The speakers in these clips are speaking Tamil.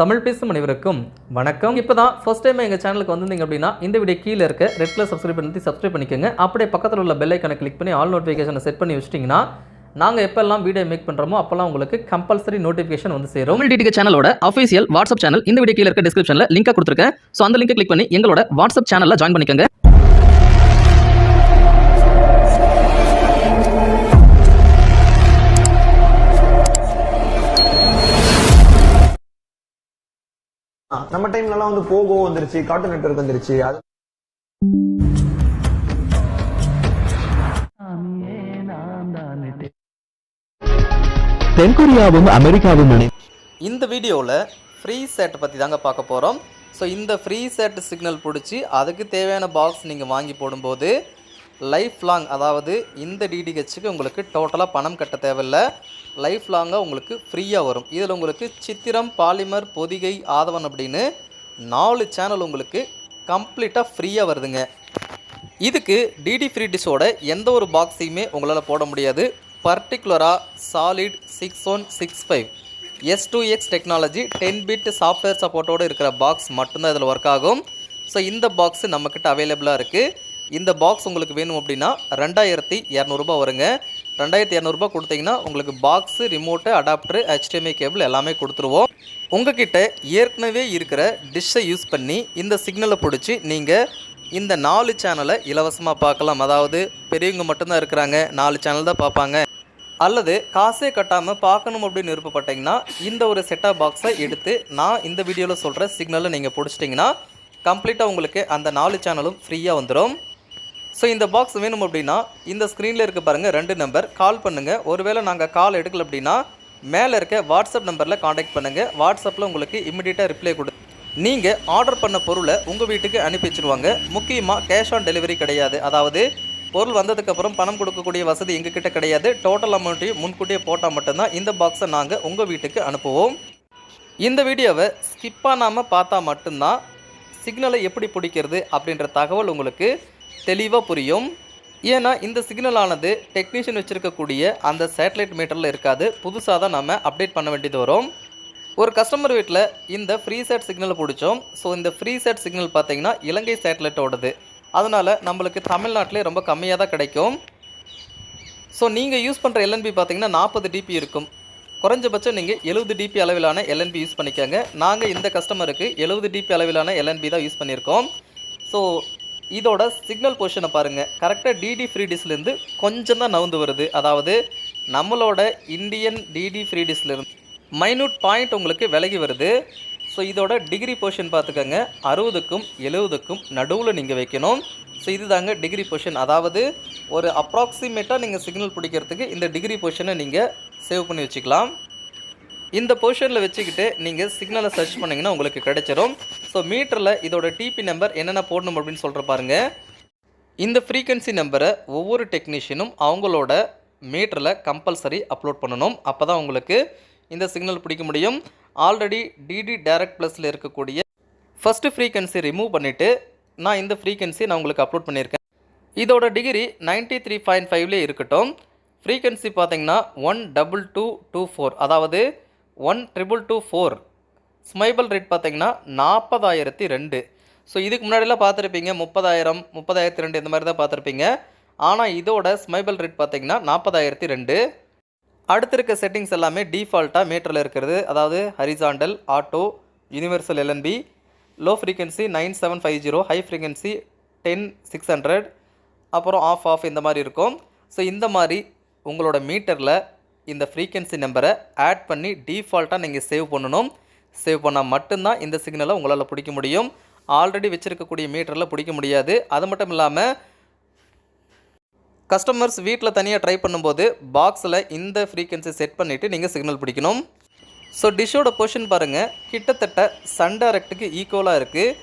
தமிழ் பேசும் அனைவருக்கும் வணக்கம். இப்போ தான் ஃபர்ஸ்ட் டைம் எங்கள் சேனலுக்கு வந்திருந்தீங்க அப்படின்னா இந்த வீடியோ கீழே இருக்க ரெட் கலர் சப்ஸ்கிரைப் பண்ணி சப்ஸ்கிரைப் பண்ணிக்கோங்க. அப்படியே பக்கத்தில் உள்ள பெல் ஐக்கனை கிளிக் பண்ணி ஆல் நோட்டிஃபிகேஷனை செட் பண்ணி வச்சிட்டிங்கன்னா நாங்கள் எப்போல்லாம் வீடியோ மேக் பண்ணுறோமோ அப்போல்லாம் உங்களுக்கு கம்பல்சரி நோட்டிஃபிகேஷன் வந்து சேரும். தமிழ் டிடிகே சேனலோட அஃபிஷியல் வாட்ஸ்அப் சேனல் இந்த வீடியோ கீழே இருக்க டிஸ்கிரிப்ஷனில் லிங்க் கொடுத்துருக்கேன். ஸோ அந்த லிங்கை கிளிக் பண்ணி எங்களோட வாட்ஸ்அப் சேனலில் ஜாயின் பண்ணிக்கோங்க. நம்ம டைம்லலாம் வந்து போகோ வந்துருச்சு கார்ட்டூன் நெட்வொர்க் வந்துருச்சு அது தென்கொரியாவும் அமெரிக்காவும் இணை இந்த வீடியோவில் ஃப்ரீ செட் பற்றி தாங்க பார்க்க போகிறோம் ஸோ இந்த ஃப்ரீ செட் சிக்னல் பிடிச்சி அதுக்கு தேவையான பாக்ஸ் நீங்கள் வாங்கி போடும்போது லைஃப் லாங் அதாவது இந்த டிடிஹெச்சுக்கு உங்களுக்கு டோட்டலாக பணம் கட்ட தேவையில்ல. லைஃப் லாங்காக உங்களுக்கு ஃப்ரீயாக வரும். இதில் உங்களுக்கு சித்திரம் பாலிமர் பொதிகை ஆதவன் அப்படின்னு நாலு சேனல் உங்களுக்கு கம்ப்ளீட்டாக ஃப்ரீயாக வருதுங்க. இதுக்கு டிடி ஃப்ரீ டிஷோட எந்த ஒரு பாக்ஸையுமே உங்களால் போட முடியாது. பர்டிகுலராக Solid six one six five S two X technology ten bit software சப்போர்ட்டோடு இருக்கிற பாக்ஸ் மட்டும்தான் இதில் ஒர்க் ஆகும். ஸோ இந்த பாக்ஸு நம்மக்கிட்ட அவைலபிளாக இருக்குது இந்த பாக்ஸ் உங்களுக்கு வேணும் அப்படின்னா ரெண்டாயிரத்தி இரநூறுபா வருங்க. ரெண்டாயிரத்தி இரநூறுபா கொடுத்தீங்கன்னா உங்களுக்கு box remote adapter HDMI cable எல்லாமே கொடுத்துருவோம். உங்ககிட்ட ஏற்கனவே இருக்கிற டிஷ்ஷை யூஸ் பண்ணி இந்த சிக்னலை பிடிச்சி நீங்கள் இந்த நாலு சேனலை இலவசமாக பார்க்கலாம். அதாவது பெரியவங்க மட்டும்தான் இருக்கிறாங்க நாலு சேனல் தான் பார்ப்பாங்க. அல்லது காசே கட்டாமல் பார்க்கணும் அப்படின்னு விருப்பப்பட்டீங்கன்னா இந்த ஒரு செட்டாக பாக்ஸை எடுத்து நான் இந்த வீடியோவில் சொல்கிற சிக்னலை நீங்கள் பிடிச்சிட்டிங்கன்னா கம்ப்ளீட்டாக உங்களுக்கு அந்த நாலு சேனலும் ஃப்ரீயாக வந்துடும் ஸோ இந்த பாக்ஸ் வேணும் அப்படின்னா இந்த ஸ்க்ரீனில் இருக்க பாருங்கள் ரெண்டு நம்பர் கால் பண்ணுங்கள் ஒருவேளை நாங்கள் கால் எடுக்கல அப்படின்னா மேலே இருக்க வாட்ஸ்அப் நம்பரில் காண்டாக்ட் பண்ணுங்கள் வாட்ஸ்அப்பில் உங்களுக்கு இமிடியேட்டாக ரிப்ளை கொடு. நீங்கள் ஆர்டர் பண்ண பொருளை உங்கள் வீட்டுக்கு அனுப்பி வச்சுருவாங்க. முக்கியமாக கேஷ் ஆன் டெலிவரி கிடையாது. அதாவது பொருள் வந்ததுக்கப்புறம் பணம் கொடுக்கக்கூடிய வசதி எங்ககிட்ட கிடையாது. டோட்டல் அமௌண்ட்டையும் முன்கூட்டியே போட்டால் மட்டும்தான் இந்த பாக்ஸை நாங்கள் உங்கள் வீட்டுக்கு அனுப்புவோம். இந்த வீடியோவை ஸ்கிப் பண்ணாமல் பார்த்தா மட்டும்தான் சிக்னலை எப்படி பிடிக்கிறது அப்படின்ற தகவல் உங்களுக்கு தெளிவாக புரியும். ஏன்னா இந்த சிக்னலானது டெக்னீஷியன் வச்சுருக்கக்கூடிய அந்த சேட்டலைட் மீட்டரில் இருக்காது. புதுசாக தான் நம்ம அப்டேட் பண்ண வேண்டியது வரும். ஒரு கஸ்டமர் வீட்டில் இந்த ஃப்ரீ சேட் சிக்னலை பிடிச்சோம். ஸோ இந்த ஃப்ரீ சேட் சிக்னல் பார்த்தீங்கன்னா இலங்கை சேட்டலைட்டோடது. அதனால் நம்மளுக்கு தமிழ்நாட்டிலே ரொம்ப கம்மியாக தான் கிடைக்கும். ஸோ நீங்கள் யூஸ் பண்ணுற எல்என்பி பார்த்தீங்கன்னா நாற்பது டிபி இருக்கும். குறைஞ்சபட்சம் நீங்கள் எழுபது டிபி அளவிலான எல்என்பி யூஸ் பண்ணிக்கோங்க. நாங்கள் இந்த கஸ்டமருக்கு எழுபது டிபி அளவிலான எல்என்பி தான் யூஸ் பண்ணியிருக்கோம். ஸோ இதோட சிக்னல் பொசிஷனை பாருங்கள் கரெக்டாக டிடி ஃப்ரீ டிஸ்லேருந்து கொஞ்சம் தான் நவுந்து வருது. அதாவது நம்மளோட இந்தியன் டிடி ஃப்ரீ டிஸ்லேருந்து மைனூட் பாயிண்ட் உங்களுக்கு விலகி வருது. ஸோ இதோட டிகிரி பொசிஷன் பார்த்துக்கோங்க. அறுபதுக்கும் எழுபதுக்கும் நடுவில் நீங்கள் வைக்கணும். ஸோ இதுதாங்க டிகிரி பொசிஷன் அதாவது ஒரு அப்ராக்சிமேட்டாக நீங்கள் சிக்னல் பிடிக்கிறதுக்கு இந்த டிகிரி பொசிஷனை நீங்கள் சேவ் பண்ணி வச்சுக்கலாம். இந்த பொசிஷனில் வச்சுக்கிட்டு நீங்கள் சிக்னலை சர்ச் பண்ணிங்கன்னா உங்களுக்கு கிடைச்சிரும். ஸோ மீட்டரில் இதோட டிபி நம்பர் என்னென்ன போடணும் அப்படின்னு சொல்கிற பாருங்க. இந்த ஃப்ரீக்வன்சி நம்பரை ஒவ்வொரு டெக்னீஷியனும் அவங்களோட மீட்டரில் கம்பல்சரி அப்லோட் பண்ணணும். அப்போ தான் உங்களுக்கு இந்த சிக்னல் பிடிக்க முடியும். ஆல்ரெடி டிடி டைரக்ட் ப்ளஸில் இருக்கக்கூடிய ஃபஸ்ட்டு ஃப்ரீக்வன்சி ரிமூவ் பண்ணிவிட்டு நான் இந்த ஃப்ரீக்வன்சி நான் உங்களுக்கு அப்லோட் பண்ணியிருக்கேன். இதோட டிகிரி 93.5 த்ரீ பாயிண்ட் ஃபைவ்லேயே இருக்கட்டும். ஃப்ரீக்வன்சி பார்த்தீங்கன்னா one double two two four அதாவது one triple two four symbol rate பார்த்தீங்கன்னா நாற்பதாயிரத்தி ரெண்டு. ஸோ இதுக்கு முன்னாடிலாம் பார்த்துருப்பீங்க முப்பதாயிரம் முப்பதாயிரத்தி ரெண்டு இந்த மாதிரி தான் பார்த்துருப்பீங்க. ஆனால் இதோட ஸ்மைபல் ரேட் பார்த்தீங்கன்னா நாற்பதாயிரத்தி ரெண்டு. அடுத்து இருக்க செட்டிங்ஸ் எல்லாமே டிஃபால்ட்டாக மீட்டரில் இருக்கிறது. அதாவது horizontal auto universal LNB low frequency nine seven five zero high frequency ten six hundred அப்புறம் ஆஃப் ஆஃப் இந்த மாதிரி இருக்கும். ஸோ இந்த மாதிரி உங்களோட மீட்டரில் இந்த ஃப்ரீக்வன்சி நம்பரை ஆட் பண்ணி டிஃபால்ட்டாக நீங்கள் சேவ் பண்ணணும். சேவ் பண்ணால் மட்டும்தான் இந்த சிக்னலை உங்களால் பிடிக்க முடியும். ஆல்ரெடி வச்சுருக்கக்கூடிய மீட்டரில் பிடிக்க முடியாது. அது மட்டும் இல்லாமல் கஸ்டமர்ஸ் வீட்டில் தனியாக ட்ரை பண்ணும்போது பாக்ஸில் இந்த ஃப்ரீக்வன்சி செட் பண்ணிவிட்டு நீங்கள் சிக்னல் பிடிக்கணும். ஸோ டிஷ்ஷோட பொசிஷன் பாருங்கள் கிட்டத்தட்ட சன் டைரக்ட்டுக்கு ஈக்குவலாக இருக்குது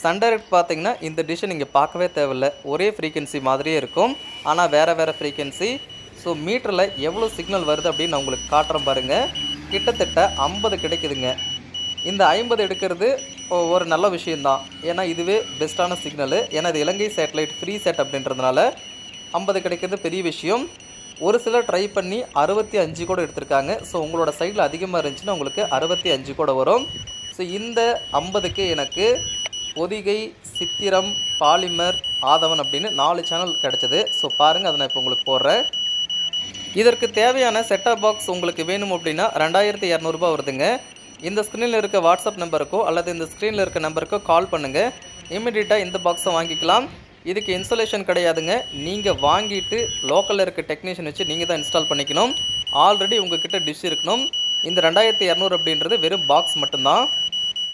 சன் டைரக்ட் பார்த்தீங்கன்னா இந்த டிஷ்ஷை நீங்கள் பார்க்கவே தேவையில்ல. ஒரே ஃப்ரீக்வன்சி மாதிரியே இருக்கும். ஆனால் வேறு வேறு ஃப்ரீக்வன்சி ஸோ மீட்டரில் எவ்வளோ சிக்னல் வருது அப்படின்னு நான் உங்களுக்கு காட்டுறேன் பாருங்கள் கிட்டத்தட்ட ஐம்பது கிடைக்குதுங்க. இந்த ஐம்பது எடுக்கிறது ஒரு நல்ல விஷயந்தான் ஏன்னா இதுவே பெஸ்ட்டான சிக்னலு ஏன்னா இது இலங்கை சேட்டலைட் ஃப்ரீ செட் அப்படின்றதுனால ஐம்பது கிடைக்கிறது பெரிய விஷயம். ஒரு சிலர் ட்ரை பண்ணி அறுபத்தி அஞ்சு கூட எடுத்திருக்காங்க. ஸோ உங்களோட சைடில் அதிகமாக இருந்துச்சுன்னா உங்களுக்கு அறுபத்தி அஞ்சு கூட வரும். ஸோ இந்த ஐம்பதுக்கு எனக்கு பொதிகை சித்திரம் பாலிமர் ஆதவன் அப்படின்னு நாலு சேனல் கிடச்சிது. ஸோ பாருங்கள் அதை நான் இப்போ உங்களுக்கு போடுறேன். இதற்கு தேவையான செட்டாப் பாக்ஸ் உங்களுக்கு வேணும் அப்படின்னா ரெண்டாயிரத்தி இரநூறுபா வருதுங்க. இந்த ஸ்க்ரீனில் இருக்க வாட்ஸ்அப் நம்பருக்கோ அல்லது இந்த ஸ்க்ரீனில் இருக்க நம்பருக்கோ கால் பண்ணுங்கள் இமிடியேட்டாக இந்த பாக்ஸை வாங்கிக்கலாம். இதுக்கு இன்ஸ்டாலேஷன் கிடையாதுங்க. நீங்கள் வாங்கிட்டு லோக்கலில் இருக்க டெக்னீஷியன் வச்சு நீங்கள் தான் இன்ஸ்டால் பண்ணிக்கணும். ஆல்ரெடி உங்ககிட்ட டிஷ் இருக்கணும். இந்த ரெண்டாயிரத்தி இரநூறு அப்படின்றது வெறும் பாக்ஸ் மட்டும்தான்.